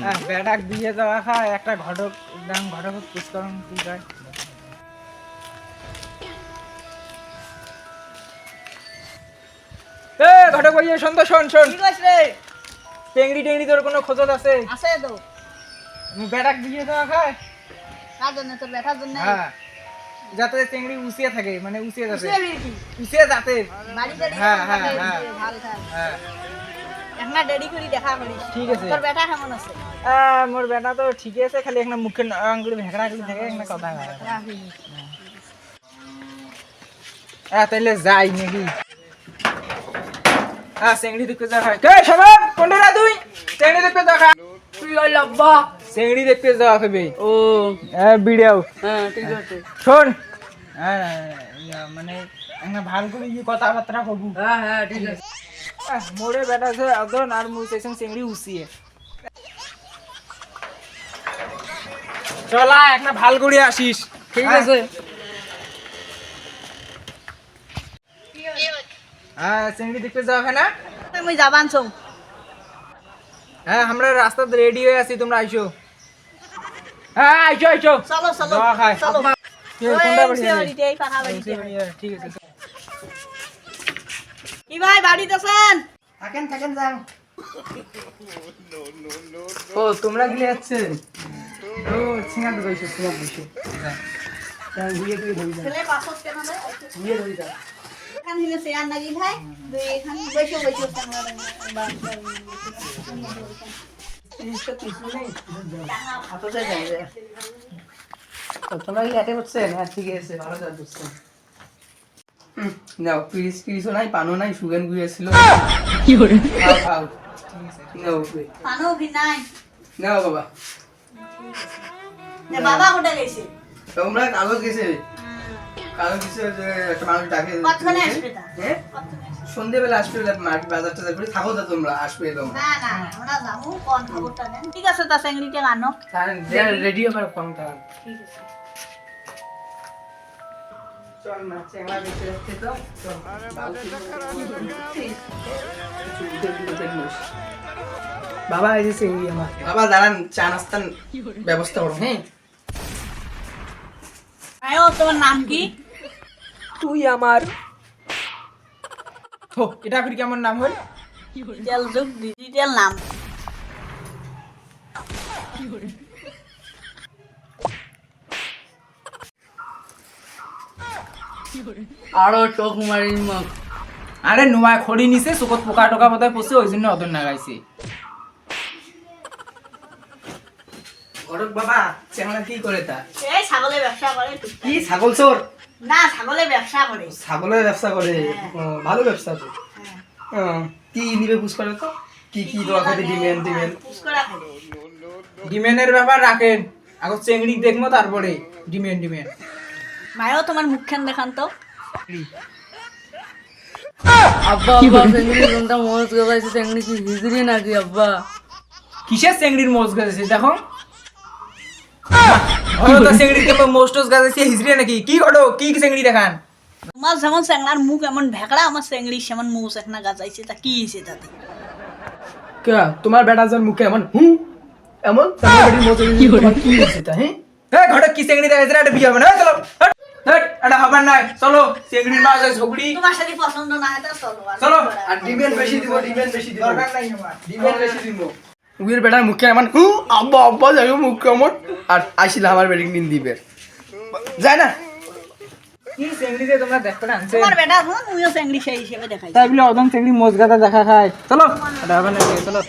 আহ, বেটাক দিয়ে দেওয়া খায় একটা ঘটক দাম ঘটক পুষ্করণ কি যায় ঘটক ভাইয়া শোন তো শোন শোন। টেংরি টেংরি তোর কোনো খোঁজত আছে? আছে তো। বেটাক দিয়ে দেওয়া খায় কার জন্য? তোর ব্যথার জন্য? হ্যাঁ। যাতে চেংড়ি উচিয়ে থাকে মানে উচিয়ে যাতে। উচিয়ে যাতে। হ্যাঁ, হ্যাঁ, হ্যাঁ। হ্যাঁ। একটা দেরি করে দেখা করিস। ঠিক আছে। তোর ব্যথা কেমন আছে? মোর বেটা তো ঠিকই আছে খালি একটা মুখে আঙ্গুলি ভেকড়া আঙ্গুলি থাকে একটা কথা হ্যাঁ তাইলে যাই নাকি? হ্যাঁ চেংড়ি দেখতে যাওয়া হয়। কে সবাই কোনটা তুই? চেংড়ি দেখতে যাওয়া তুই ওই লব্বা। চেংড়ি দেখতে যাওয়া খাবে ও। হ্যাঁ বিড়াও হ্যাঁ ঠিক আছে। শোন। হ্যাঁ মানে করে ইয়ে কথাবার্তা কবু হ্যাঁ হ্যাঁ ঠিক আছে। আহ, মোরে বেটা আছে অদন আর মুই চাইছেন চেংড়ি উচিয়ে চলা একটা ভালো করে আসিস। ঠিক হ্যাঁ। আছে? হ্যাঁ চেংড়ি দেখতে যাওয়া হয় না আমি যাবান ছৌ হ্যাঁ আমরা রাস্তাতে রেডি হয়ে আছি তোমরা আইসো হ্যাঁ আইসো আইসো চলো চলো। চলো। ঠিক আছে। কি ভাই বাড়িতে আছেন? থাকেন থাকেন যাও ও তোমরা গিলে যাচ্ছে? ও ঘুরিয়ে ধরি যাও ছেলে পাসপোর্ট কেন রে? ঘুরিয়ে ধরি যাও চেয়ার নাকি ভাই? দুই এখানে বসে বসে জিনিসটা কিছু নেই। হাততে যাবে। তোমরা কি হ্যাঁ ঠিক আছে ভালো করছেন নাও পিরিস পিরিসও নাই পানো নাই সুগেন খাও খাও ঠিক আছে নাও পানো ভি নাই? নাও বাবা। তে বাবা কোটে গেছে তোমরা কাগজ গেছে কাগজ গেছে যে একটা মানুষ ডাকে? কতক্ষণে আসবে তা? হ্যাঁ সন্ধ্যেবেলা আসবে মার্কেট বাজার টাজার করে থাকো তা তোমরা আসবে তোমরা না না আমরা যাব কোন খবরটা দেন? ঠিক আছে তা চেংড়িতে আনো। রেডি হবার ফোনটা ঠিক আছে। চল না চেংড়া দেখতে যাচ্ছে তো চল বাবা এই যে আমার বাবা দাঁড়ান চা নাস্তার ব্যবস্থা করো। হ্যাঁ। আয়ো তোমার নাম কি? তুই আমার। হো এটা ফির কেমন নাম হল? ডিজিটাল যুগ ডিজিটাল নাম। আরও চোখ আরে নোয়া খড়ি নিছে চোখত পোকা টোকা বোধহয় পড়ছে ওই জন্য অদর নাগাইছে। ঘটক বাবা কি করে তা? এই ছাগলের ব্যবসা করে কি ছাগল চোর না ছাগলের ব্যবসা করে ছাগলের ব্যবসা করে হ্যাঁ। ভালো ব্যবসা তো। হ্যাঁ। কি নিবে করে তো? কি কি দোয়া খাতে দিবেন পুষ্করা খাবে ডিমেনের ব্যাপার রাখেন। এখন চেংড়ি দেখব তারপরে। Demand demand. মায়ও তোমার মুখখান দেখান তো আব্বা আব্বা চেংড়ি কোনটা মজ গাইছে চেংড়ি কি হিজড়ি নাকি আব্বা? কিসের চেংড়ির মোজ গাছে দেখো। তো চেংড়ির কেমন মোস্টোস গাছে হিজড়ি নাকি? কি ঘটো? কি চেংড়ি দেখান? তোমার যেমন চেংড়ার মুখ এমন ভেকড়া আমার চেংড়ি সেমন মুখ একটা গাজাইছে তা কি হয়েছে তাতে? কে? তোমার বেটা যার মুখে এমন হুম এমন তোমার বেটির কি হয়েছে তা হ্যাঁ হ্যাঁ ঘটো কি চেংড়ি দেখাইছে এটা বিয়ে হবে না। চলো। হট, এটা হবার নাই। চলো চেংড়ির মাছ আছে ঝগড়ি তোমার সাথে পছন্দ না হয় চলো চলো, আর ডিমেন বেশি দিব ডিমেন বেশি দিব। দরকার নাই আমার। ডিমেন বেশি দিব। উইয়ের বেটার মুখে এমন হু আব্বা আব্বা যাই মুখ কেমন আর আসিল আমার বেটিং দিন দিবে। যায় না? কি চেংড়ি যে তোমরা দেখতে আনছে? তোমার বেটা শুন তুমিও চেংড়ি সেই হিসেবে দেখাই তাই বলে অদম চেংড়ি মোজ গাদা দেখা খায়। চলো এটা হবে না চলো।